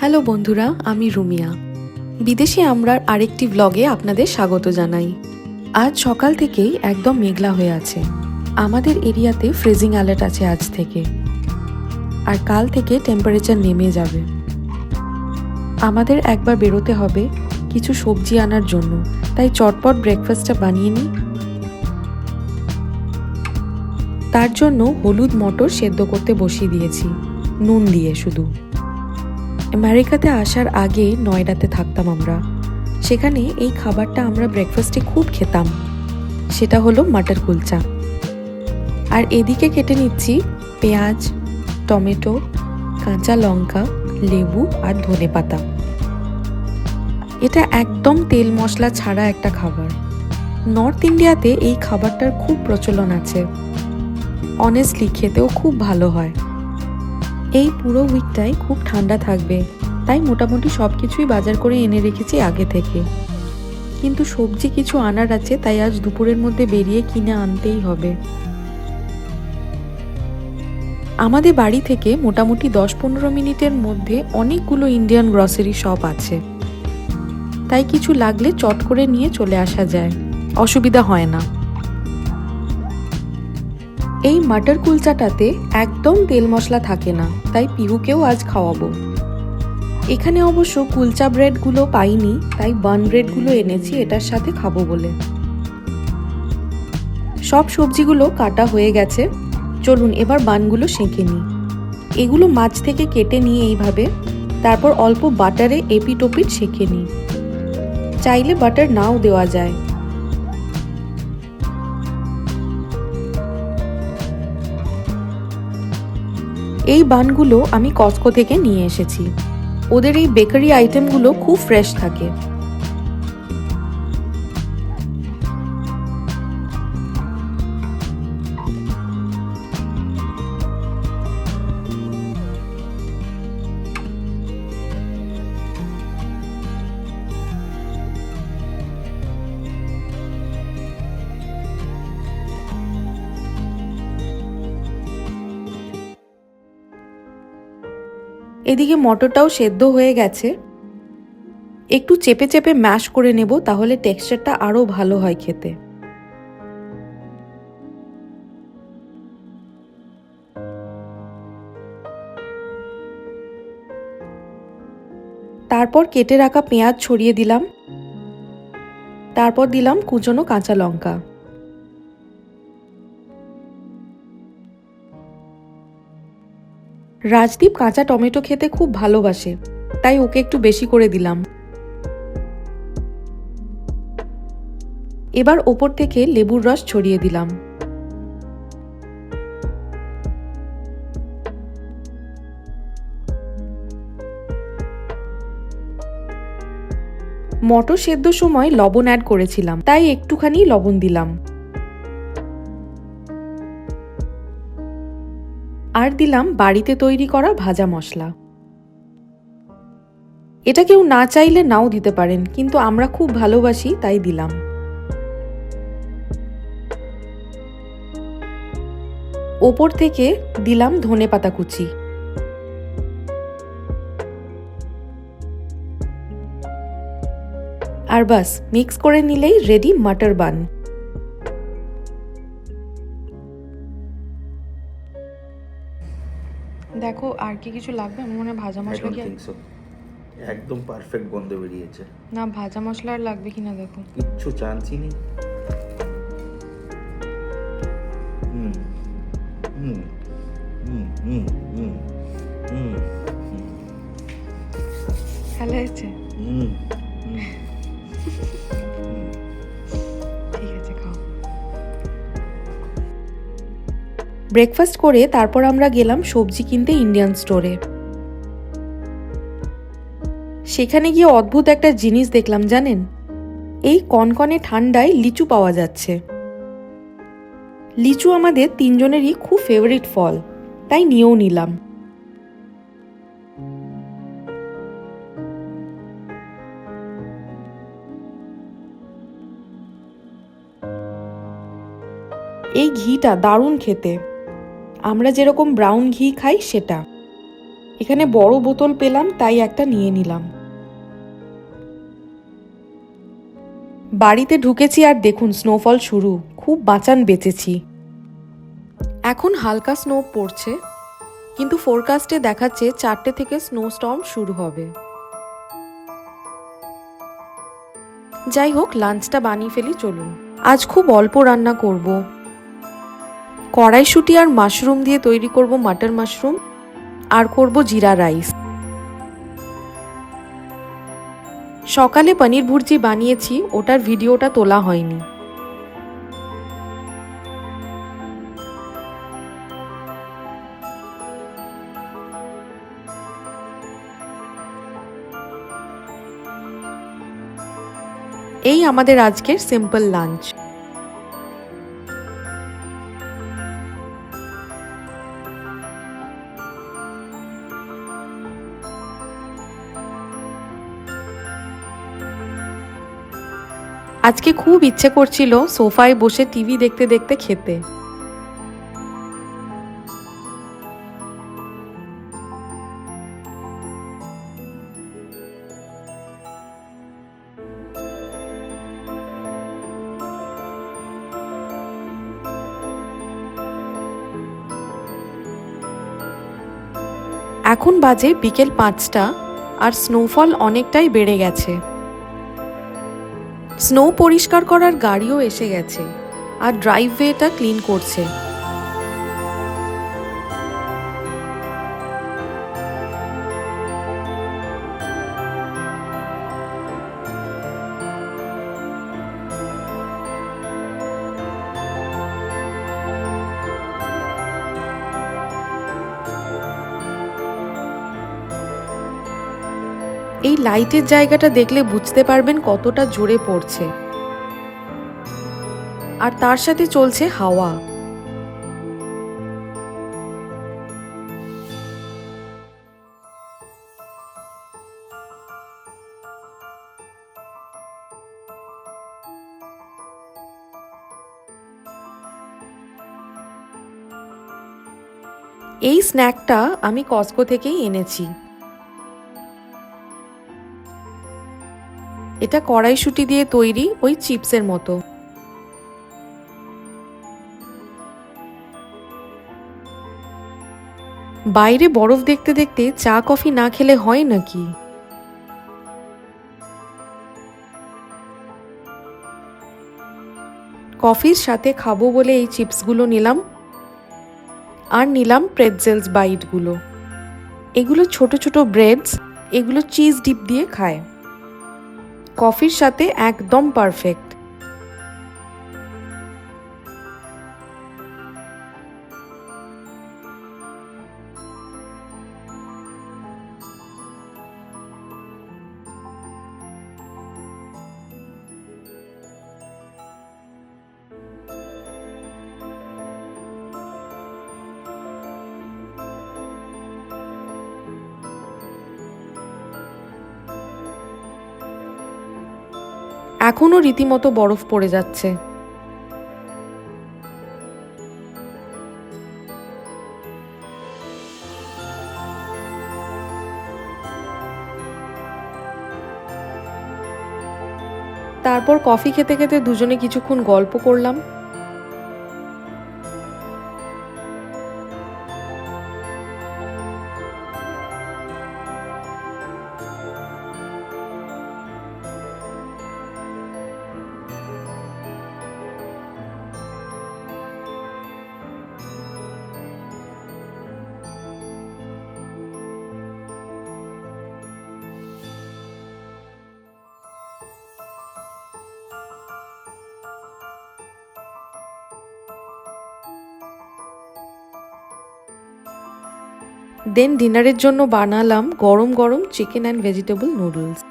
Hello বন্ধুরা, আমি রুমিয়া। বিদেশি আমরার আরেকটি ব্লগে আপনাদের স্বাগত জানাই। আজ সকাল থেকেই একদম মেঘলা হয়ে আছে। আমাদের এরিয়াতে ফ্রিজিং অ্যালার্ট আছে আজ থেকে। আর কাল থেকে টেম্পারেচার নেমে যাবে। আমাদের একবার বেরোতে হবে কিছু সবজি আনার জন্য। তাই চটপট ব্রেকফাস্টটা বানিয়ে নিই। তার জন্য হলুদ মটর সেদ্ধ করতে বসিয়ে দিয়েছি। নুন দিয়ে শুধু। আমেরিকাতে আসার আগে নয়ডাতে থাকতাম আমরা। সেখানে এই খাবারটা আমরা ব্রেকফাস্টে খুব খেতাম। সেটা হলো মাটার কুলচা। আর এদিকে কেটে নিচ্ছি পেঁয়াজ, টমেটো, কাঁচা লঙ্কা, লেবু আর ধনে পাতা। এটা একদম তেল মশলা ছাড়া একটা খাবার। নর্থ ইন্ডিয়াতে এই খাবারটার খুব প্রচলন আছে। অনেস্টলি খেতেও খুব ভালো হয়। এই পুরো উইকটাই খুব ঠান্ডা থাকবে। তাই মোটামুটি সব কিছুই বাজার করে এনে রেখেছি আগে থেকে। কিন্তু সবজি কিছু আনার আছে, তাই আজ দুপুরের মধ্যে বেরিয়ে কিনে আনতেই হবে। আমাদের বাড়ি থেকে মোটামুটি দশ পনেরো মিনিটের মধ্যে অনেকগুলো ইন্ডিয়ান গ্রসারি শপ আছে। তাই কিছু লাগলে চট করে নিয়ে চলে আসা যায়। অসুবিধা হয় না। এই মাটার কুলচাটাতে একদম তেল মশলা থাকে না, তাই পিহুকেও আজ খাওয়াবো। এখানে অবশ্য কুলচা ব্রেডগুলো পাইনি, তাই বান ব্রেডগুলো এনেছি, এটার সাথে খাব বলে। সব সবজিগুলো কাটা হয়ে গেছে। চলুন, এবার বানগুলো সেঁকে নিই। এগুলো মাছ থেকে কেটে নিয়ে এইভাবে। তারপর অল্প বাটারে এপিট ওপিট সেঁকে নিই। চাইলে বাটার নাও দেওয়া যায়। এই বানগুলো আমি কস্কো থেকে নিয়ে এসেছি। ওদের এই বেকারি আইটেমগুলো খুব ফ্রেশ থাকে। এদিকে মটরটাও সেদ্ধ হয়ে গেছে। একটু চেপে চেপে ম্যাশ করে নেব তাহলে টেক্সচারটা আরও ভালো হয় খেতে। তারপর কেটে রাখা পেঁয়াজ ছড়িয়ে দিলাম। তারপর দিলাম কুচনো কাঁচা লঙ্কা। রাজদীপ কাঁচা টমেটো খেতে খুব ভালোবাসে, তাই ওকে একটু বেশি করে দিলাম। এবার ওপর থেকে লেবুর রস ছড়িয়ে দিলাম। মটর সেদ্ধ সময় লবণ অ্যাড করেছিলাম, তাই একটুখানি লবণ দিলাম। আর দিলাম বাড়িতে তৈরি করা ভাজা মশলা। এটা কেউ না চাইলে নাও দিতে পারেন, কিন্তু আমরা খুব ভালোবাসি, তাই দিলাম। ওপর থেকে দিলাম ধনে পাতা কুচি। আর বাস, মিক্স করে নিলেই রেডি মাটার বান। দেখো আর কি কিছু লাগবে? আমার মনে হয় ভাজা মশলা কি একদম পারফেক্ট গন্ধ বেরিয়েছে। না ভাজা মশলা আর লাগবে কিনা দেখো। কিচ্ছু চান্সই নেই। হুম হুম হুম হুম হুম হুম ভালো হয়েছে? হুম হুম। ব্রেকফাস্ট করে তারপর আমরা গেলাম সবজি কিনতে ইন্ডিয়ান স্টোরে সেখানে গিয়ে অদ্ভুত একটা জিনিস দেখলাম জানেন? এই কনকনে ঠান্ডায় লিচু পাওয়া যাচ্ছে। লিচু আমাদের তিনজনেরই খুব ফেভারিট ফল, তাই নিয়েও নিলাম। এই ঘিটা দারুণ খেতে। আমরা যেরকম ব্রাউন ঘি খাই সেটা। এখানে বড় বোতল পেলাম, তাই একটা নিয়ে নিলাম। বাড়িতে ঢুকেছি আর দেখুন স্নোফল শুরু। খুব বাঁচান বেঁচেছি। এখন হালকা স্নো পড়ছে, কিন্তু ফোরকাস্টে দেখাচ্ছে চারটে থেকে স্নো স্টর্ম শুরু হবে। যাই হোক লাঞ্চটা বানিয়ে ফেলি, চলুন। আজ খুব অল্প রান্না করব। কড়াইশুটি আর মাশরুম দিয়ে তৈরি করব মাটার মাশরুম আর করব জিরা রাইস। সকালে পনির ভুর্জি বানিয়েছি, ওটার ভিডিওটা তোলা হয়নি। এই আমাদের আজকের সিম্পল লাঞ্চ আজকে খুব ইচ্ছে করছিল সোফায় বসে টিভি দেখতে দেখতে খেতে। এখন বাজে বিকেল পাঁচটা আর স্নোফল অনেকটাই বেড়ে গেছে। স্নো পরিষ্কার করার গাড়িও এসে গেছে। আর ড্রাইভওয়েটা ক্লিন করছে। এই লাইটের জায়গাটা দেখলে বুঝতে পারবেন কতটা জোরে পড়ছে। আর তার সাথে চলছে হাওয়া। এই স্ন্যাকটা আমি কসকো থেকেই এনেছি। এটা কড়াইশুটি দিয়ে তৈরি ওই চিপসের মতো। বাইরে বরফ দেখতে দেখতে চা, কফি না খেলে হয় নাকি? কফির সাথে খাব বলে এই চিপসগুলো নিলাম। আর নিলাম প্রেটজেলস বাইটগুলো। এগুলো ছোট ছোট ব্রেডস, এগুলো চিজ ডিপ দিয়ে খায়। কফির সাথে একদম পারফেক্ট। এখনও রীতিমতো বরফ পড়ে যাচ্ছে। তারপর কফি খেতে খেতে দুজনে কিছুক্ষণ গল্প করলাম। দেন ডিনারের জন্য বানালাম গরম গরম চিকেন অ্যান্ড ভেজিটেবল নুডলস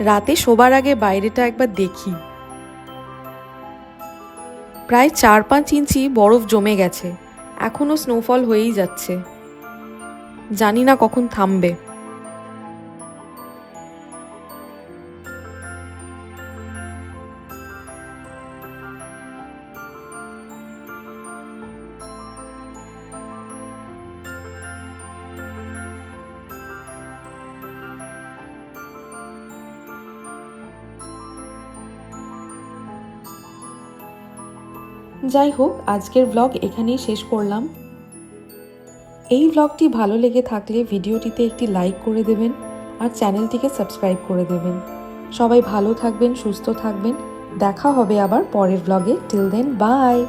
রাতে শোবার আগে বাইরেটা একবার দেখি। প্রায় চার পাঁচ ইঞ্চি বরফ জমে গেছে। এখনও স্নোফল হয়েই যাচ্ছে। জানি না কখন থামবে। যাই হোক, আজকের ব্লগ এখানেই শেষ করলাম। এই ব্লগটি ভালো লেগে থাকলে ভিডিওটিতে একটি লাইক করে দেবেন আর চ্যানেলটিকে সাবস্ক্রাইব করে দেবেন। সবাই ভালো থাকবেন, সুস্থ থাকবেন। দেখা হবে আবার পরের ব্লগে টিল দেন বাই